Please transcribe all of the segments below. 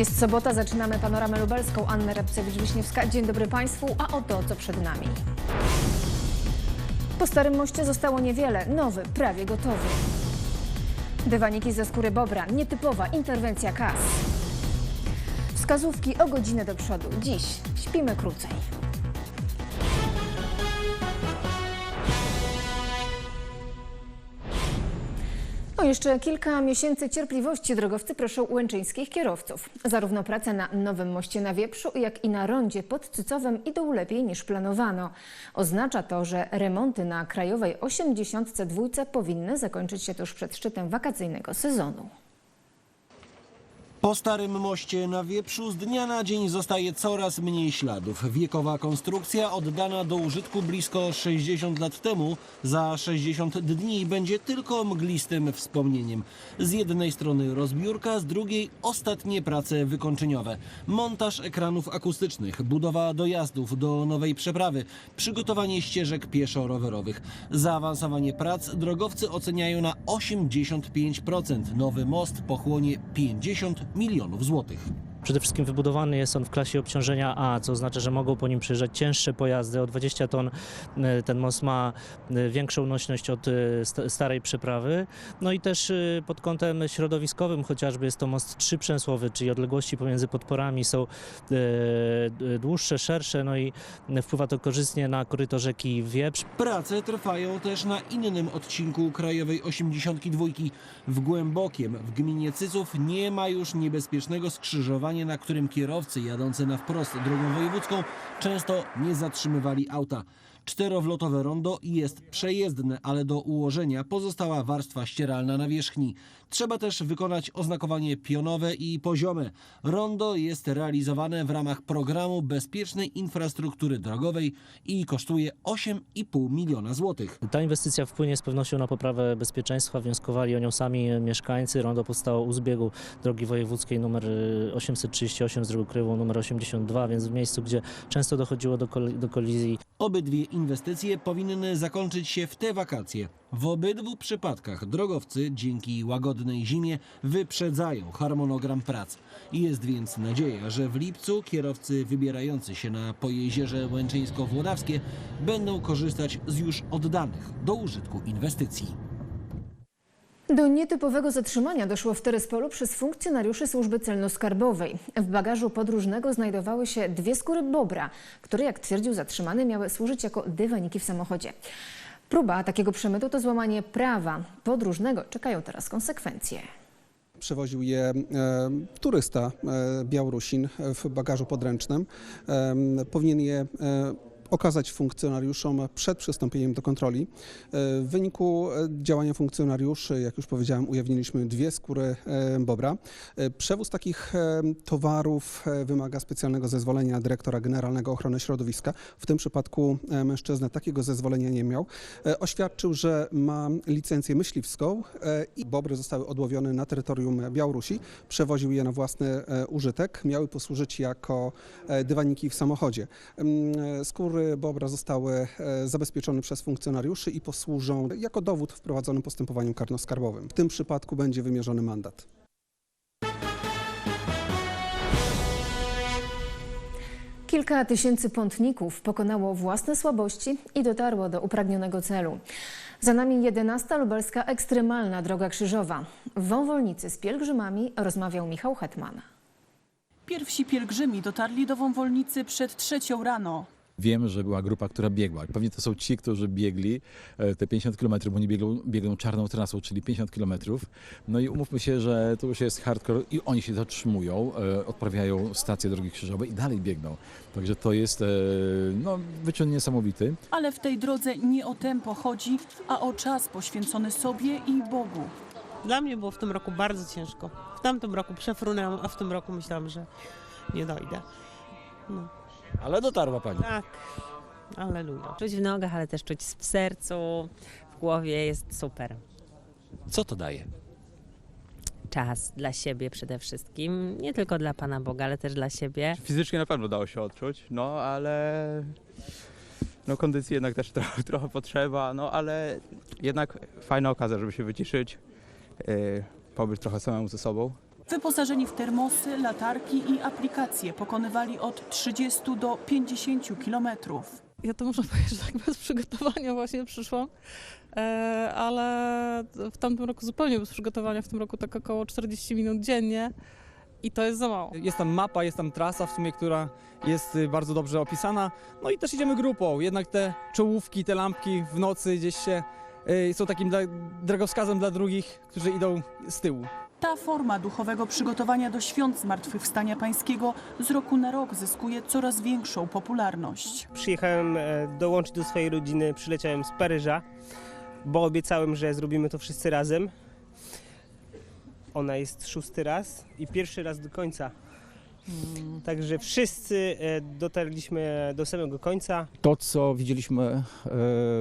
Jest sobota, zaczynamy panoramę lubelską. Anna Rabcewicz-Wiśniewska. Dzień dobry Państwu, a oto co przed nami. Po Starym Moście zostało niewiele, nowy, prawie gotowy. Dywaniki ze skóry bobra, nietypowa interwencja kas. Wskazówki o godzinę do przodu. Dziś śpimy krócej. O jeszcze kilka miesięcy cierpliwości drogowcy proszą łęczyńskich kierowców. Zarówno prace na nowym moście na Wieprzu, jak i na rondzie pod Cycowem idą lepiej niż planowano. Oznacza to, że remonty na krajowej 82 powinny zakończyć się tuż przed szczytem wakacyjnego sezonu. Po starym moście na Wieprzu z dnia na dzień zostaje coraz mniej śladów. Wiekowa konstrukcja oddana do użytku blisko 60 lat temu za 60 dni będzie tylko mglistym wspomnieniem. Z jednej strony rozbiórka, z drugiej ostatnie prace wykończeniowe. Montaż ekranów akustycznych, budowa dojazdów do nowej przeprawy, przygotowanie ścieżek pieszo-rowerowych. Zaawansowanie prac drogowcy oceniają na 85%. Nowy most pochłonie 50 milionów złotych. Przede wszystkim wybudowany jest on w klasie obciążenia A, co oznacza, że mogą po nim przejeżdżać cięższe pojazdy o 20 ton. E, Ten most ma e, większą nośność od e, sta- starej przeprawy. No i też pod kątem środowiskowym chociażby jest to most trzyprzęsłowy, czyli odległości pomiędzy podporami są dłuższe, szersze, no i wpływa to korzystnie na koryto rzeki Wieprz. Prace trwają też na innym odcinku Krajowej 82. W Głębokiem, w gminie Cyców nie ma już niebezpiecznego skrzyżowania, na którym kierowcy jadący na wprost drogą wojewódzką często nie zatrzymywali auta. Czterowlotowe rondo jest przejezdne, ale do ułożenia pozostała warstwa ścieralna na wierzchni. Trzeba też wykonać oznakowanie pionowe i poziome. Rondo jest realizowane w ramach programu bezpiecznej infrastruktury drogowej i kosztuje 8,5 miliona złotych. Ta inwestycja wpłynie z pewnością na poprawę bezpieczeństwa. Wnioskowali o nią sami mieszkańcy. Rondo powstało u zbiegu drogi wojewódzkiej y, 838 z drogą krajową numer 82, więc w miejscu, gdzie często dochodziło do, kol- do kolizji. Obydwie inwestycje powinny zakończyć się w te wakacje. W obydwu przypadkach drogowcy dzięki łagodnej zimie wyprzedzają harmonogram prac. Jest więc nadzieja, że w lipcu kierowcy wybierający się na Pojezierze Łęczyńsko-Włodawskie będą korzystać z już oddanych do użytku inwestycji. Do nietypowego zatrzymania doszło w Teryspolu przez funkcjonariuszy służby celno-skarbowej. W bagażu podróżnego znajdowały się dwie skóry bobra, które, jak twierdził zatrzymany, miały służyć jako dywaniki w samochodzie. Próba takiego przemytu to złamanie prawa. Podróżnego czekają teraz konsekwencje. Przewoził je e, turysta e, Białorusin w bagażu podręcznym. E, powinien je e, okazać funkcjonariuszom przed przystąpieniem do kontroli. W wyniku e, działania funkcjonariuszy, jak już powiedziałem, ujawniliśmy dwie skóry e, bobra. E, Przewóz takich towarów wymaga specjalnego zezwolenia dyrektora generalnego ochrony środowiska. W tym przypadku mężczyzna takiego zezwolenia nie miał. Oświadczył, że ma licencję myśliwską i bobry zostały odłowione na terytorium Białorusi. Przewoził je na własny użytek. Miały posłużyć jako dywaniki w samochodzie. Mm, Skóry bobra zostały e, zabezpieczone przez funkcjonariuszy i posłużą jako dowód w prowadzonym postępowaniu karnoskarbowym. W tym przypadku będzie wymierzony mandat. Kilka tysięcy pątników pokonało własne słabości i dotarło do upragnionego celu. Za nami 11. lubelska ekstremalna droga krzyżowa. W Wąwolnicy z pielgrzymami rozmawiał Michał Hetman. Pierwsi pielgrzymi dotarli do Wąwolnicy przed trzecią rano. Wiem, że była grupa, która biegła. Pewnie to są ci, którzy biegli e, te 50 km, bo oni biegną, biegną czarną trasą, czyli 50 km. No i umówmy się, że to już jest hardcore i oni się zatrzymują, e, odprawiają stację drogi krzyżowej i dalej biegną. Także to jest e, no, wyczyn niesamowity. Ale w tej drodze nie o tempo chodzi, a o czas poświęcony sobie i Bogu. Dla mnie było w tym roku bardzo ciężko. W tamtym roku przefrunęłam, a w tym roku myślałam, że nie dojdę. No, Ale dotarła pani. tak, aleluja. Czuć w nogach, ale też czuć w sercu, w głowie jest super. Co to daje? Czas dla siebie przede wszystkim, nie tylko dla Pana Boga, ale też dla siebie. Fizycznie na pewno dało się odczuć, no ale no kondycji jednak też trochę, trochę potrzeba, no ale jednak fajna okazja, żeby się wyciszyć, yy, pobyć trochę samemu ze sobą. Wyposażeni w termosy, latarki i aplikacje pokonywali od 30 do 50 kilometrów. Ja to muszę powiedzieć, że tak bez przygotowania właśnie przyszłam, e, ale w tamtym roku zupełnie bez przygotowania, w tym roku tak około 40 minut dziennie i to jest za mało. Jest tam mapa, jest tam trasa w sumie, która jest y, bardzo dobrze opisana. No i też idziemy grupą. Jednak te czołówki, te lampki w nocy gdzieś się y, są takim dla, drogowskazem dla drugich, którzy idą z tyłu. Ta forma duchowego przygotowania do świąt Zmartwychwstania Pańskiego z roku na rok zyskuje coraz większą popularność. Przyjechałem e, dołączyć do swojej rodziny, przyleciałem z Paryża, bo obiecałem, że zrobimy to wszyscy razem. Ona jest szósty raz i pierwszy raz do końca. Także wszyscy e, dotarliśmy do samego końca. To, co widzieliśmy e,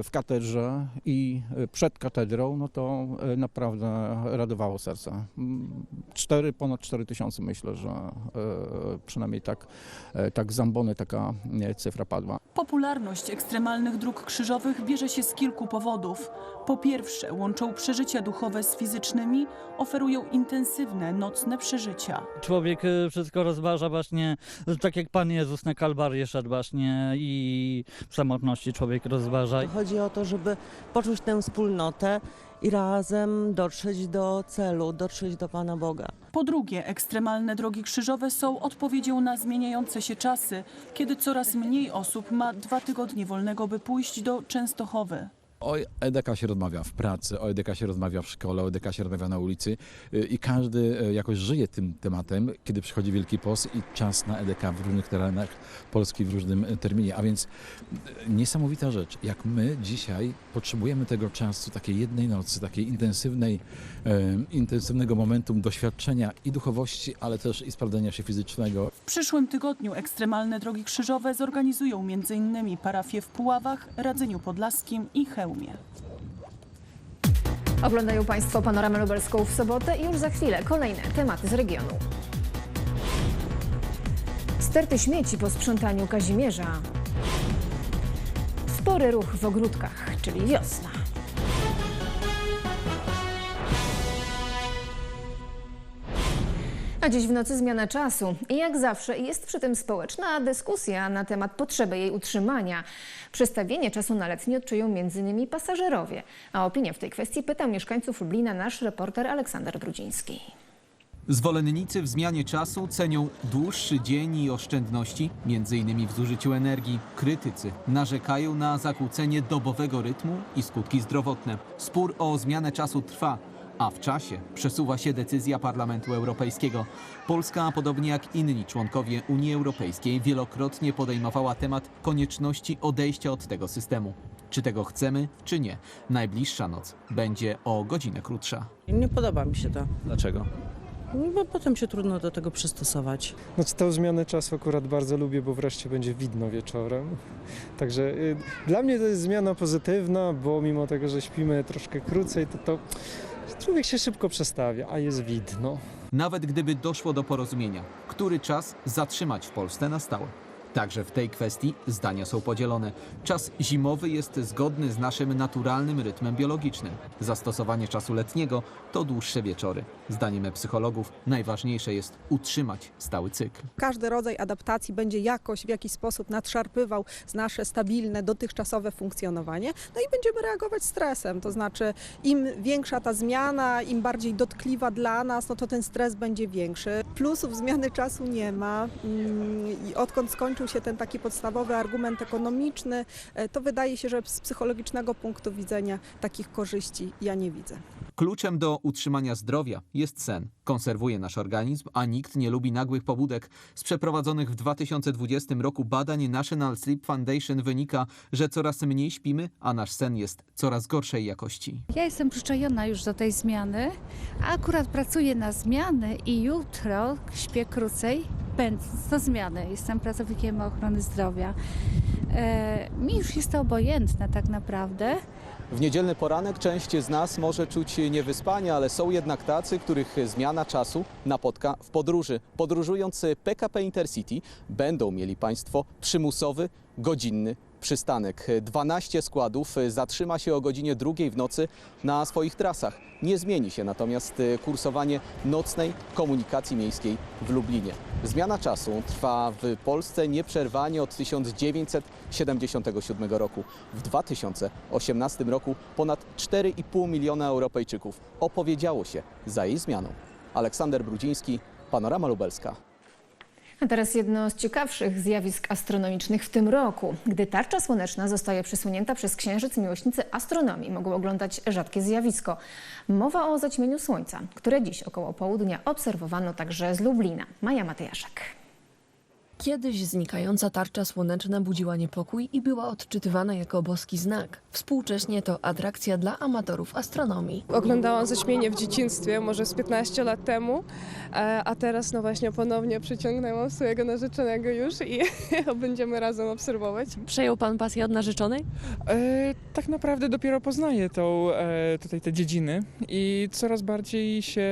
w katedrze i e, przed katedrą, no to naprawdę radowało serce. Mm, Cztery, ponad 4 tysiące myślę, że przynajmniej tak, tak z ambony taka cyfra padła. Popularność ekstremalnych dróg krzyżowych bierze się z kilku powodów. Po pierwsze, łączą przeżycia duchowe z fizycznymi, oferują intensywne nocne przeżycia. Człowiek wszystko rozważa właśnie, tak jak Pan Jezus na Kalwarię szedł właśnie i w samotności człowiek rozważa. Chodzi o to, żeby poczuć tę wspólnotę i razem dotrzeć do celu, dotrzeć do Pana Boga. Po drugie, ekstremalne drogi krzyżowe są odpowiedzią na zmieniające się czasy, kiedy coraz mniej osób ma dwa tygodnie wolnego, by pójść do Częstochowy. O EDK się rozmawia w pracy, o EDK się rozmawia w szkole, o EDK się rozmawia na ulicy y, i każdy y, jakoś żyje tym tematem, kiedy przychodzi Wielki Post i czas na EDK w różnych terenach Polski w różnym y, terminie. A więc niesamowita rzecz, jak my dzisiaj potrzebujemy tego czasu, takiej jednej nocy, takiej intensywnej, intensywnego momentum doświadczenia i duchowości, ale też i sprawdzenia się fizycznego. W przyszłym tygodniu ekstremalne drogi krzyżowe zorganizują m.in. parafie w Puławach, Radzeniu Podlaskim i Chełmie. Oglądają Państwo panoramę lubelską w sobotę i już za chwilę kolejne tematy z regionu. Sterty śmieci po sprzątaniu Kazimierza. Spory ruch w ogródkach, czyli wiosna. A dziś w nocy zmiana czasu. I jak zawsze jest przy tym społeczna dyskusja na temat potrzeby jej utrzymania. Przestawienie czasu na letni odczują m.in. pasażerowie. A opinię w tej kwestii pytał mieszkańców Lublina nasz reporter Aleksander Brudziński. Zwolennicy w zmianie czasu cenią dłuższy dzień i oszczędności, m.in. w zużyciu energii. Krytycy narzekają na zakłócenie dobowego rytmu i skutki zdrowotne. Spór o zmianę czasu trwa, a w czasie przesuwa się decyzja Parlamentu Europejskiego. Polska, podobnie jak inni członkowie Unii Europejskiej, wielokrotnie podejmowała temat konieczności odejścia od tego systemu. Czy tego chcemy, czy nie? Najbliższa noc będzie o godzinę krótsza. Nie podoba mi się to, Dlaczego? bo potem się trudno do tego przystosować. Znaczy tą zmianę czasu akurat bardzo lubię, bo wreszcie będzie widno wieczorem. Także y, dla mnie to jest zmiana pozytywna, bo mimo tego, że śpimy troszkę krócej, to, to człowiek się szybko przestawia, a jest widno. Nawet gdyby doszło do porozumienia, który czas zatrzymać w Polsce na stałe. Także w tej kwestii zdania są podzielone. Czas zimowy jest zgodny z naszym naturalnym rytmem biologicznym. Zastosowanie czasu letniego to dłuższe wieczory. Zdaniem psychologów najważniejsze jest utrzymać stały cykl. Każdy rodzaj adaptacji będzie jakoś w jakiś sposób nadszarpywał z nasze stabilne, dotychczasowe funkcjonowanie, no i będziemy reagować stresem. To znaczy, im większa ta zmiana, im bardziej dotkliwa dla nas, no to ten stres będzie większy. Plusów zmiany czasu nie ma. Mm, odkąd skończył się ten taki podstawowy argument ekonomiczny, e, to wydaje się, że z psychologicznego punktu widzenia takich korzyści ja nie widzę. Kluczem do utrzymania zdrowia jest sen. Konserwuje nasz organizm, a nikt nie lubi nagłych pobudek. Z przeprowadzonych w 2020 roku badań National Sleep Foundation wynika, że coraz mniej śpimy, a nasz sen jest coraz gorszej jakości. Ja jestem przyczajona już do tej zmiany, a akurat pracuję na zmiany i jutro śpię krócej, będąc do zmiany. Jestem pracownikiem ochrony zdrowia. E, mi już jest to obojętne tak naprawdę. W niedzielny poranek część z nas może czuć niewyspanie, ale są jednak tacy, których zmiana czasu napotka w podróży. Podróżując PKP Intercity będą mieli Państwo przymusowy, godzinny przystanek. 12 składów zatrzyma się o godzinie drugiej w nocy na swoich trasach. Nie zmieni się natomiast kursowanie nocnej komunikacji miejskiej w Lublinie. Zmiana czasu trwa w Polsce nieprzerwanie od 1977 roku. W 2018 roku ponad 4,5 miliona Europejczyków opowiedziało się za jej zmianą. Aleksander Brudziński, Panorama Lubelska. A teraz jedno z ciekawszych zjawisk astronomicznych w tym roku. Gdy tarcza słoneczna zostaje przesunięta przez księżyc, miłośnicy astronomii mogą oglądać rzadkie zjawisko. Mowa o zaćmieniu Słońca, które dziś około południa obserwowano także z Lublina. Maja Matyjaszek. Kiedyś znikająca tarcza słoneczna budziła niepokój i była odczytywana jako boski znak. Współcześnie to atrakcja dla amatorów astronomii. Oglądałam zaćmienie w dzieciństwie, może z 15 lat temu, e, a teraz no właśnie ponownie przyciągnęłam swojego narzeczonego już i będziemy razem obserwować. Przejął pan pasję od narzeczonej? E, tak naprawdę dopiero poznaję tą, e, tutaj te dziedziny i coraz bardziej się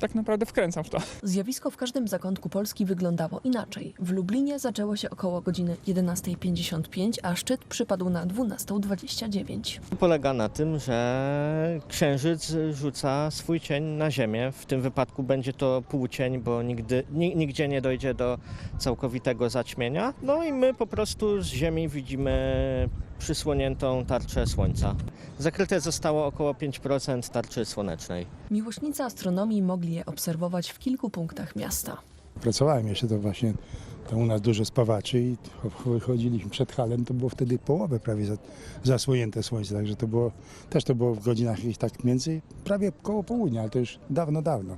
tak naprawdę wkręcam w to. Zjawisko w każdym zakątku Polski wyglądało inaczej. W Lublinie zaczęło się około godziny 11.55, a szczyt przypadł na 12.29. Polega na tym, że księżyc rzuca swój cień na Ziemię. W tym wypadku będzie to półcień, bo nigdy, ni- nigdzie nie dojdzie do całkowitego zaćmienia. No i my po prostu z Ziemi widzimy przysłoniętą tarczę Słońca. Zakryte zostało około 5% tarczy słonecznej. Miłośnicy astronomii mogli je obserwować w kilku punktach miasta. Pracowałem jeszcze to właśnie, to u nas dużo spawaczy i chodziliśmy przed halem, to było wtedy połowę prawie za- zasłonięte słońce, także to było, też to było w godzinach jakichś tak między, prawie koło południa, ale to już dawno, dawno,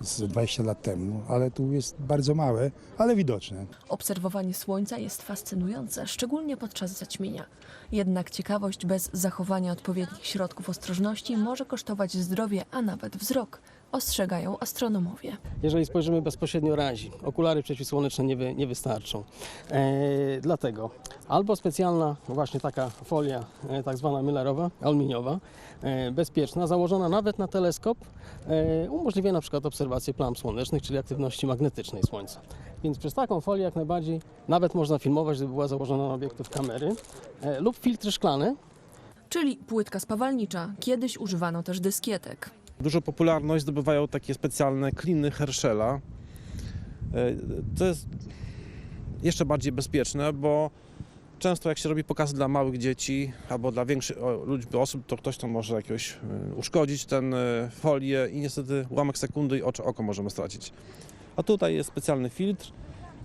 z 20 lat temu, ale tu jest bardzo małe, ale widoczne. Obserwowanie słońca jest fascynujące, szczególnie podczas zaćmienia. Jednak ciekawość bez zachowania odpowiednich środków ostrożności może kosztować zdrowie, a nawet wzrok, ostrzegają astronomowie. Jeżeli spojrzymy bezpośrednio razi, okulary przeciwsłoneczne nie, wy, nie wystarczą. E, dlatego albo specjalna właśnie taka folia, e, tak zwana mylerowa, aluminiowa, e, bezpieczna, założona nawet na teleskop, e, umożliwia na przykład obserwację plam słonecznych, czyli aktywności magnetycznej Słońca. Więc przez taką folię jak najbardziej nawet można filmować, gdyby była założona na obiektyw kamery e, lub filtry szklane, Czyli płytka spawalnicza. Kiedyś używano też dyskietek. Dużą popularność zdobywają takie specjalne kliny Herschela. E, To jest jeszcze bardziej bezpieczne, bo często jak się robi pokazy dla małych dzieci albo dla większych liczby osób, to ktoś tam może jakiegoś e, uszkodzić ten e, folię i niestety ułamek sekundy i oczy, oko możemy stracić. A tutaj jest specjalny filtr,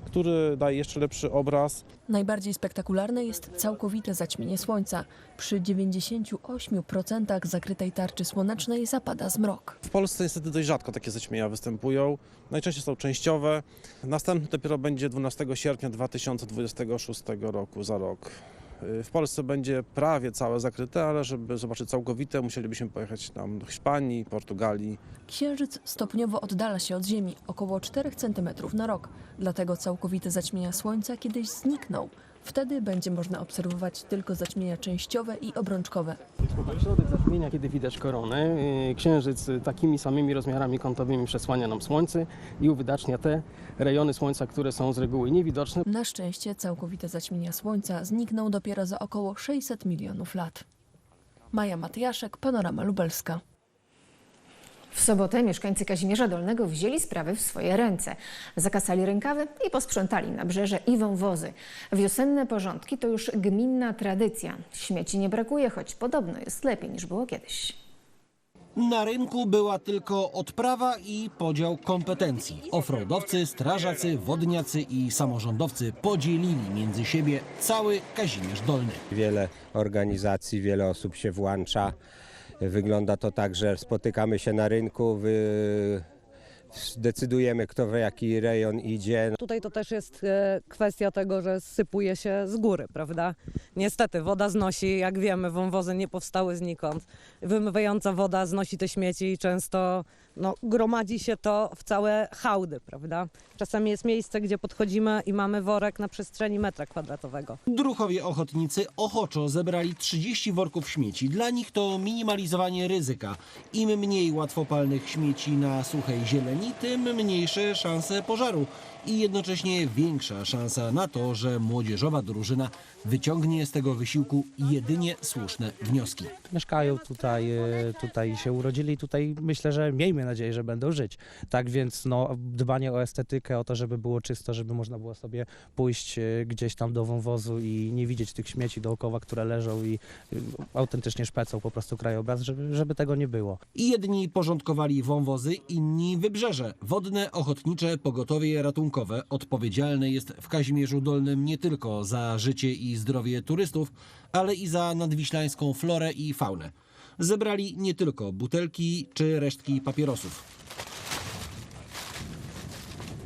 który daje jeszcze lepszy obraz. Najbardziej spektakularne jest całkowite zaćmienie słońca. Przy 98% zakrytej tarczy słonecznej zapada zmrok. W Polsce niestety dość rzadko takie zaćmienia występują. Najczęściej są częściowe. Następny dopiero będzie 12 sierpnia 2026 roku, za rok. W Polsce będzie prawie całe zakryte, ale żeby zobaczyć całkowite, musielibyśmy pojechać tam do Hiszpanii, Portugalii. Księżyc stopniowo oddala się od Ziemi, około 4 cm na rok. Dlatego całkowite zaćmienia Słońca kiedyś znikną. Wtedy będzie można obserwować tylko zaćmienia częściowe i obrączkowe. Środek zaćmienia, kiedy widać koronę. Yy, Księżyc y, takimi samymi rozmiarami kątowymi przesłania nam Słońce i uwydacznia te rejony Słońca, które są z reguły niewidoczne. Na szczęście całkowite zaćmienia Słońca znikną dopiero za około 600 milionów lat. Maja Matyjaszek, Panorama Lubelska. W sobotę mieszkańcy Kazimierza Dolnego wzięli sprawy w swoje ręce. Zakasali rękawy i posprzątali nabrzeże i wąwozy. Wiosenne porządki to już gminna tradycja. Śmieci nie brakuje, choć podobno jest lepiej niż było kiedyś. Na rynku była tylko odprawa i podział kompetencji. Offroadowcy, strażacy, wodniacy i samorządowcy podzielili między siebie cały Kazimierz Dolny. Wiele organizacji, wiele osób się włącza. Wygląda to tak, że spotykamy się na rynku, wy... decydujemy kto w jaki rejon idzie. Tutaj to też jest e, kwestia tego, że sypuje się z góry, prawda? Niestety woda znosi, jak wiemy, wąwozy nie powstały znikąd. Wymywająca woda znosi te śmieci i często no, gromadzi się to w całe hałdy, prawda? Czasami jest miejsce, gdzie podchodzimy i mamy worek na przestrzeni metra kwadratowego. Druchowie ochotnicy ochoczo zebrali 30 worków śmieci. Dla nich to minimalizowanie ryzyka. Im mniej łatwopalnych śmieci na suchej zieleni, tym mniejsze szanse pożaru i jednocześnie większa szansa na to, że młodzieżowa drużyna wyciągnie z tego wysiłku jedynie słuszne wnioski. mieszkają tutaj, e, tutaj się urodzili, tutaj myślę, że miejmy nadzieję, że będą żyć. Tak więc no, dbanie o estetykę, o to, żeby było czysto, żeby można było sobie pójść e, gdzieś tam do wąwozu i nie widzieć tych śmieci dookoła, które leżą i e, autentycznie szpecą po prostu krajobraz, żeby, żeby tego nie było. I jedni porządkowali wąwozy, inni wybrzeże. Wodne, ochotnicze pogotowie ratunkowe odpowiedzialne jest w Kazimierzu Dolnym nie tylko za życie i zdrowie turystów, ale i za nadwiślańską florę i faunę. Zebrali nie tylko butelki czy resztki papierosów.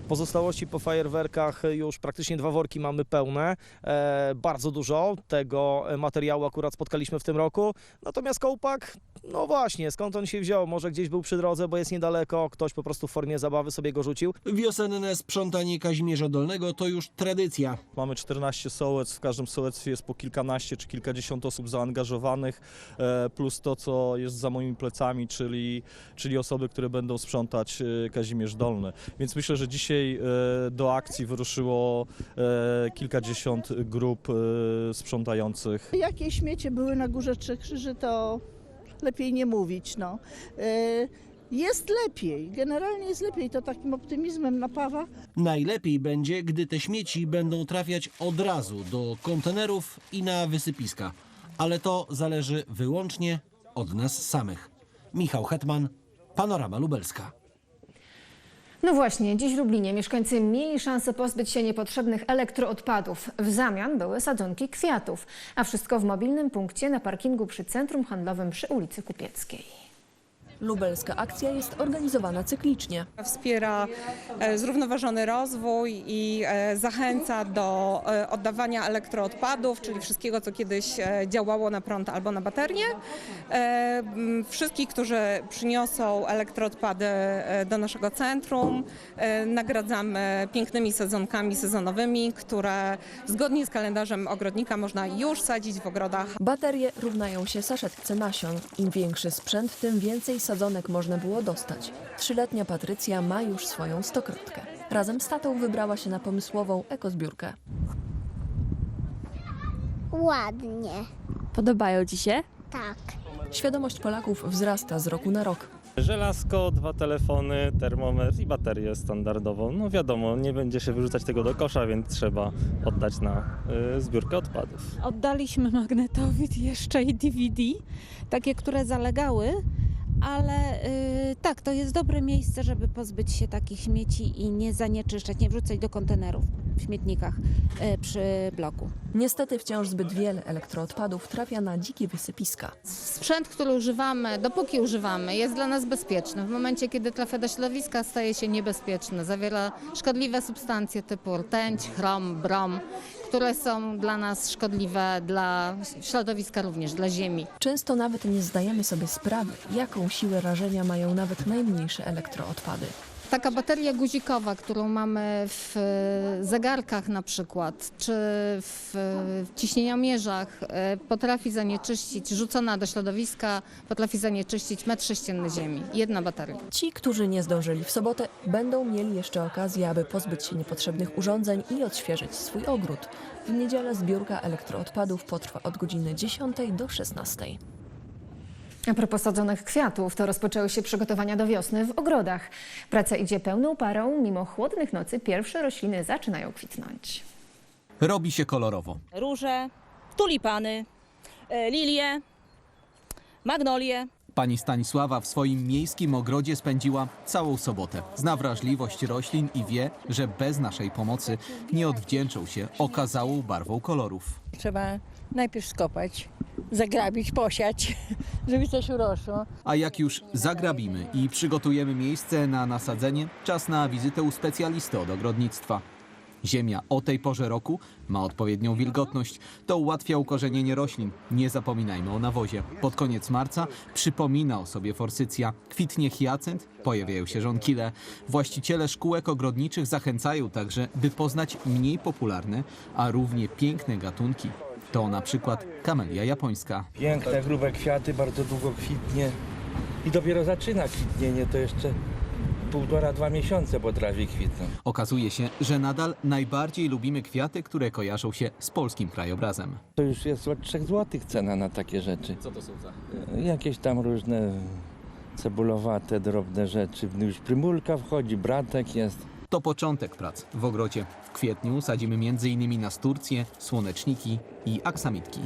Pozostałości po fajerwerkach już praktycznie dwa worki mamy pełne. E, bardzo dużo tego materiału akurat spotkaliśmy w tym roku. Natomiast kołpak, no właśnie, skąd on się wziął? Może gdzieś był przy drodze, bo jest niedaleko, ktoś po prostu w formie zabawy sobie go rzucił. Wiosenne sprzątanie Kazimierza Dolnego to już tradycja. Mamy 14 sołec, w każdym sołectwie jest po kilkanaście czy kilkadziesiąt osób zaangażowanych, e, plus to, co jest za moimi plecami, czyli, czyli osoby, które będą sprzątać e, Kazimierz Dolny. Więc myślę, że dzisiaj e, do akcji wyruszyło e, kilkadziesiąt grup e, sprzątających. Jakie śmiecie były na Górze Trzech Krzyży, to lepiej nie mówić. No. Jest lepiej, generalnie jest lepiej, to takim optymizmem napawa. Najlepiej będzie, gdy te śmieci będą trafiać od razu do kontenerów i na wysypiska. Ale to zależy wyłącznie od nas samych. Michał Hetman, Panorama Lubelska. No właśnie, dziś w Lublinie mieszkańcy mieli szansę pozbyć się niepotrzebnych elektroodpadów. W zamian były sadzonki kwiatów, a wszystko w mobilnym punkcie na parkingu przy Centrum Handlowym przy ulicy Kupieckiej. Lubelska akcja jest organizowana cyklicznie. Wspiera e, zrównoważony rozwój i e, zachęca do e, oddawania elektroodpadów, czyli wszystkiego, co kiedyś działało na prąd albo na baterię. Wszystkich, którzy przyniosą elektroodpady do naszego centrum, nagradzamy pięknymi sezonkami sezonowymi, które zgodnie z kalendarzem ogrodnika można już sadzić w ogrodach. Baterie równają się saszetce nasion. Im większy sprzęt, tym więcej sadzonek można było dostać. Trzyletnia Patrycja ma już swoją stokrotkę. Razem z tatą wybrała się na pomysłową ekozbiórkę. Ładnie. Podobają Ci się? Tak. Świadomość Polaków wzrasta z roku na rok. Żelazko, dwa telefony, termometr i baterię standardową. No wiadomo, nie będzie się wyrzucać tego do kosza, więc trzeba oddać na y, zbiórkę odpadów. Oddaliśmy magnetowid jeszcze i DVD, takie, które zalegały, ale y, tak, to jest dobre miejsce, żeby pozbyć się takich śmieci i nie zanieczyszczać, nie wrzucać do kontenerów w śmietnikach y, przy bloku. Niestety wciąż zbyt wiele elektroodpadów trafia na dzikie wysypiska. Sprzęt, który używamy, dopóki używamy, jest dla nas bezpieczny. W momencie, kiedy trafia do środowiska, staje się niebezpieczny. Zawiera szkodliwe substancje typu rtęć, chrom, brom, które są dla nas szkodliwe dla środowiska również, dla ziemi. Często nawet nie zdajemy sobie sprawy, jaką siłę rażenia mają nawet najmniejsze elektroodpady. Taka bateria guzikowa, którą mamy w e, zegarkach na przykład, czy w ciśnieniomierzach, e, potrafi zanieczyścić, rzucona do środowiska, potrafi zanieczyścić metr sześcienny ziemi. Jedna bateria. Ci, którzy nie zdążyli w sobotę, będą mieli jeszcze okazję, aby pozbyć się niepotrzebnych urządzeń i odświeżyć swój ogród. W niedzielę zbiórka elektroodpadów potrwa od godziny 10 do 16. A propos sadzonych kwiatów, to rozpoczęły się przygotowania do wiosny w ogrodach. Praca idzie pełną parą, mimo chłodnych nocy pierwsze rośliny zaczynają kwitnąć. Robi się kolorowo. Róże, tulipany, e, lilie, magnolie. Pani Stanisława w swoim miejskim ogrodzie spędziła całą sobotę. Zna wrażliwość roślin i wie, że bez naszej pomocy nie odwdzięczą się okazałą barwą kolorów. Trzeba najpierw skopać, zagrabić, posiać, żeby coś urosło. A jak już zagrabimy i przygotujemy miejsce na nasadzenie, czas na wizytę u specjalisty od ogrodnictwa. Ziemia o tej porze roku ma odpowiednią wilgotność. To ułatwia ukorzenienie roślin. Nie zapominajmy o nawozie. Pod koniec marca przypomina o sobie forsycja. Kwitnie hiacynt, pojawiają się żonkile. Właściciele szkółek ogrodniczych zachęcają także, by poznać mniej popularne, a równie piękne gatunki. To na przykład kamelia japońska. Piękne, grube kwiaty, bardzo długo kwitnie i dopiero zaczyna kwitnienie, to jeszcze półtora, dwa miesiące potrafi kwitnąć. Okazuje się, że nadal najbardziej lubimy kwiaty, które kojarzą się z polskim krajobrazem. To już jest od 3 zł cena na takie rzeczy. Co to są za? Jakieś tam różne cebulowate, drobne rzeczy. Już prymulka wchodzi, bratek jest. To początek prac w ogrodzie. W kwietniu sadzimy m.in. nasturcje, słoneczniki i aksamitki.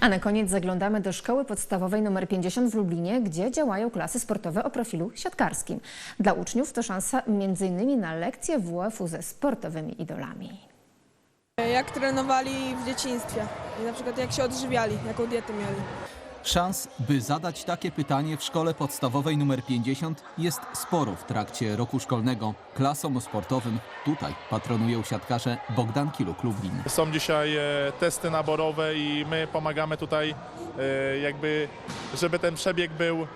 A na koniec zaglądamy do szkoły podstawowej nr 50 w Lublinie, gdzie działają klasy sportowe o profilu siatkarskim. Dla uczniów to szansa m.in. na lekcje WF-u ze sportowymi idolami. Jak trenowali w dzieciństwie i na przykład jak się odżywiali, jaką dietę mieli. Szans, by zadać takie pytanie w szkole podstawowej nr 50 jest sporo w trakcie roku szkolnego. Klasom sportowym tutaj patronują siatkarze Bogdanki Luk Lublin. Są dzisiaj e, testy naborowe i my pomagamy tutaj e, jakby, żeby ten przebieg był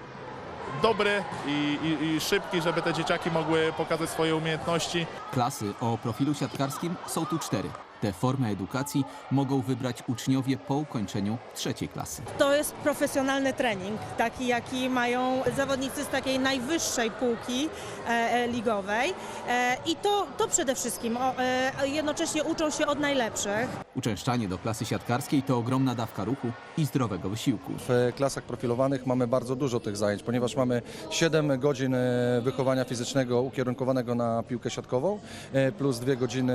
dobry i, i, i szybki, żeby te dzieciaki mogły pokazać swoje umiejętności. Klasy o profilu siatkarskim są tu cztery. Tę formę edukacji mogą wybrać uczniowie po ukończeniu trzeciej klasy. To jest profesjonalny trening, taki jaki mają zawodnicy z takiej najwyższej półki e, e, ligowej. E, I to, to przede wszystkim. O, e, jednocześnie uczą się od najlepszych. Uczęszczanie do klasy siatkarskiej to ogromna dawka ruchu i zdrowego wysiłku. W klasach profilowanych mamy bardzo dużo tych zajęć, ponieważ mamy 7 godzin e, wychowania fizycznego ukierunkowanego na piłkę siatkową, e, plus 2 godziny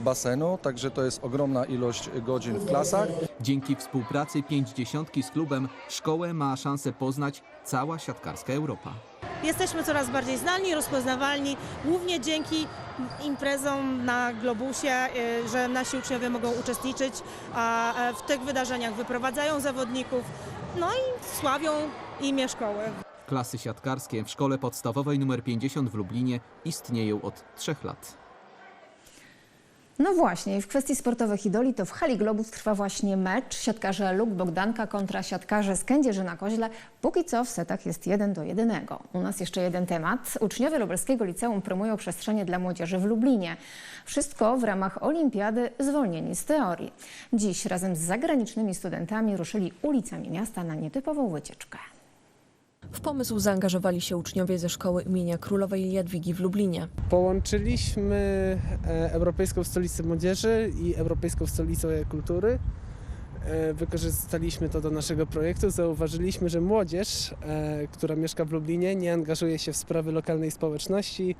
basenu, także to jest ogromna ilość godzin w klasach. Dzięki współpracy pięćdziesiątki z klubem szkołę ma szansę poznać cała siatkarska Europa. Jesteśmy coraz bardziej znani, rozpoznawalni, głównie dzięki imprezom na Globusie, e, że nasi uczniowie mogą uczestniczyć a e, w tych wydarzeniach, wyprowadzają zawodników, no i sławią imię szkoły. Klasy siatkarskie w szkole podstawowej nr 50 w Lublinie istnieją od trzech lat. No właśnie, w kwestii sportowych idoli to w hali Globus trwa właśnie mecz. Siatkarze Luk Bogdanka kontra siatkarze z Kędzierzyna Koźle. Póki co w setach jest 1 do 1. U nas jeszcze jeden temat. Uczniowie Lubelskiego Liceum promują przestrzenie dla młodzieży w Lublinie. Wszystko w ramach olimpiady zwolnieni z teorii. Dziś razem z zagranicznymi studentami ruszyli ulicami miasta na nietypową wycieczkę. W pomysł zaangażowali się uczniowie ze szkoły imienia Królowej Jadwigi w Lublinie. Połączyliśmy e, Europejską Stolicę Młodzieży i Europejską Stolicę Kultury. E, Wykorzystaliśmy to do naszego projektu. Zauważyliśmy, że młodzież, e, która mieszka w Lublinie, nie angażuje się w sprawy lokalnej społeczności,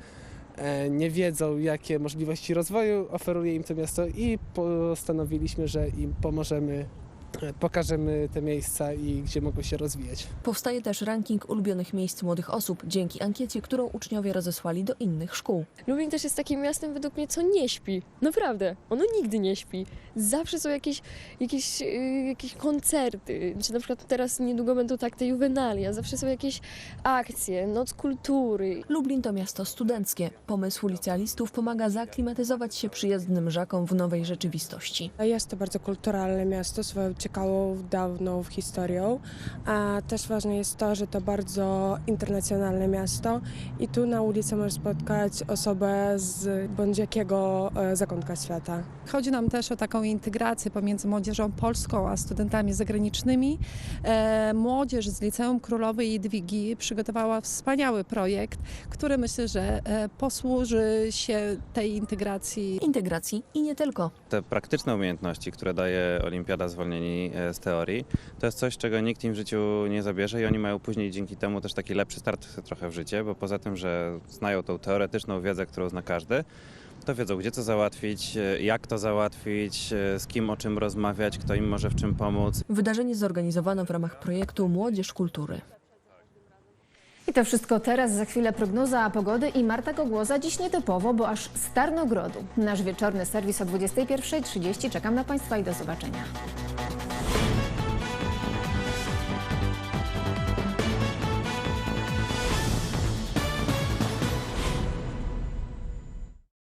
nie wiedzą, jakie możliwości rozwoju oferuje im to miasto i postanowiliśmy, że im pomożemy, pokażemy te miejsca i gdzie mogą się rozwijać. Powstaje też ranking ulubionych miejsc młodych osób dzięki ankiecie, którą uczniowie rozesłali do innych szkół. Lublin też jest takim miastem według mnie, co nie śpi. Naprawdę, ono nigdy nie śpi. Zawsze są jakieś, jakieś, yy, jakieś koncerty, czy na przykład teraz niedługo będą tak te juwenalia, zawsze są jakieś akcje, noc kultury. Lublin to miasto studenckie. Pomysł licealistów pomaga zaklimatyzować się przyjezdnym żakom w nowej rzeczywistości. Jest to bardzo kulturalne miasto, swoją ciekawą, dawną historią, a też ważne jest to, że to bardzo internacjonalne miasto i tu na ulicy możesz spotkać osobę z bądź jakiego e, zakątka świata. Chodzi nam też o taką integrację pomiędzy młodzieżą polską a studentami zagranicznymi. E, Młodzież z Liceum Królowej Jadwigi przygotowała wspaniały projekt, który myślę, że e, posłuży się tej integracji. Integracji i nie tylko. Te praktyczne umiejętności, które daje Olimpiada zwolnieni e, z teorii, to jest coś, czego nikt im w życiu nie zabierze i oni mają później dzięki temu też taki lepszy start trochę w życie, bo poza tym, że znają tą teoretyczną wiedzę, którą zna każdy, to wiedzą, gdzie co załatwić, e, jak to załatwić, e, z kim o czym rozmawiać, kto im może w czym pomóc. Wydarzenie zorganizowano w ramach projektu Młodzież Kultury. I to wszystko teraz, za chwilę prognoza pogody i Marta Gogłoza. Dziś nietypowo, bo aż z Tarnogrodu. Nasz wieczorny serwis o 21.30. Czekam na Państwa i do zobaczenia.